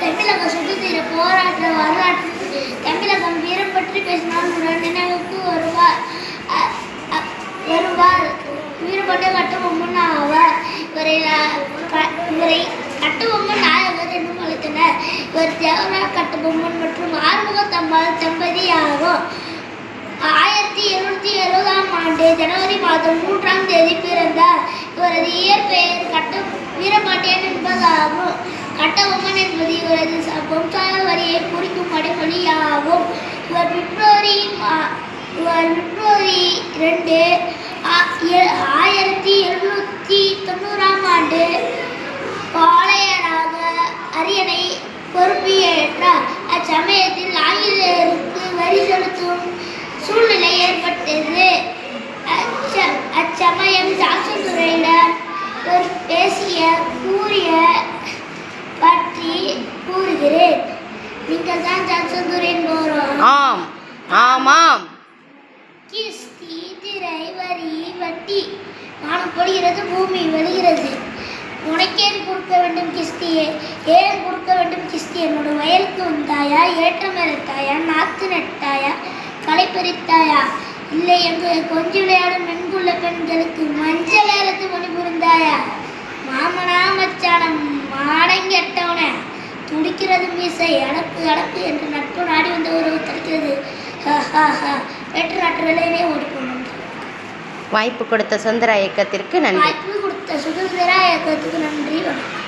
தமிழக சுதந்திர போராட்ட வரலாற்று தமிழகம் வீரம் பற்றி பேசினால் நினைவுக்கு வருவார். வருவார். வீரபாண்டிய கட்டபொம்மன் ஆவார் இவரை நா- க- இவரை கட்டபொம்மன் நாயகர் என்றும் அழைத்தனர். இவர் தேவராஜ் கட்டுபொம்மன் ஜனவரி மாதம் மூன்றாம் தேதி பிறந்தார். இவரது இயற்பெயர் கட்ட வீரபாண்டியன் என்பதாகும். கட்டபொம்மன் என்பது இவரது வம்சாய வரியை குறிக்கும் அடைமொழியாகும் இவர் பிப்ரவரி மா- இவர் பிப்ரவரி ரெண்டு ஆயிரத்தி எழுநூற்றி தொண்ணூறாம் ஆண்டு பாளையராக அரியணை பொறுப்பேற்றார். அச்சமயத்தில் ஆங்கிலேயருக்கு வரி செலுத்தும் சூழ்நிலை ஏற்பட்டது. அச்சமயம் ஜாக்சன் ஒரு பேசிய கூறிய பற்றி கூறுகிறேன். நீங்கள் தான் துரையின் போகிறோம் ஆம் ஆமாம். கிஸ்தி திரை வரி வட்டி வானம் பொழிகிறது பூமி வெளிகிறது உனக்கேன் கொடுக்க வேண்டும் கிஸ்தியே ஏன் கொடுக்க வேண்டும் கிஸ்தி என்னோட? வயலுக்கு வந்தாயா ஏற்றம் இறத்தாயா நாத்து நட்டாயா களை பறித்தாயா? இல்லை எங்க கொஞ்சம் விளையாடும் மென்குள்ள பெண்களுக்கு மஞ்சள் நேரத்து மணி புரிந்தாயா? மாமனா மச்சானம் மாடங்கெட்டவன துடிக்கிறது மீசை அடப்பு அடப்பு என்று நட்பு நாடி வந்த உறவு தடுக்கிறது. வெற்று நாட்டுகளே ஓடி வாய்ப்பு கொடுத்த சுந்தர இயக்கத்திற்கு நன்றி. வாய்ப்பு கொடுத்த சுதந்திர இயக்கத்துக்கு நன்றி வணக்கம்.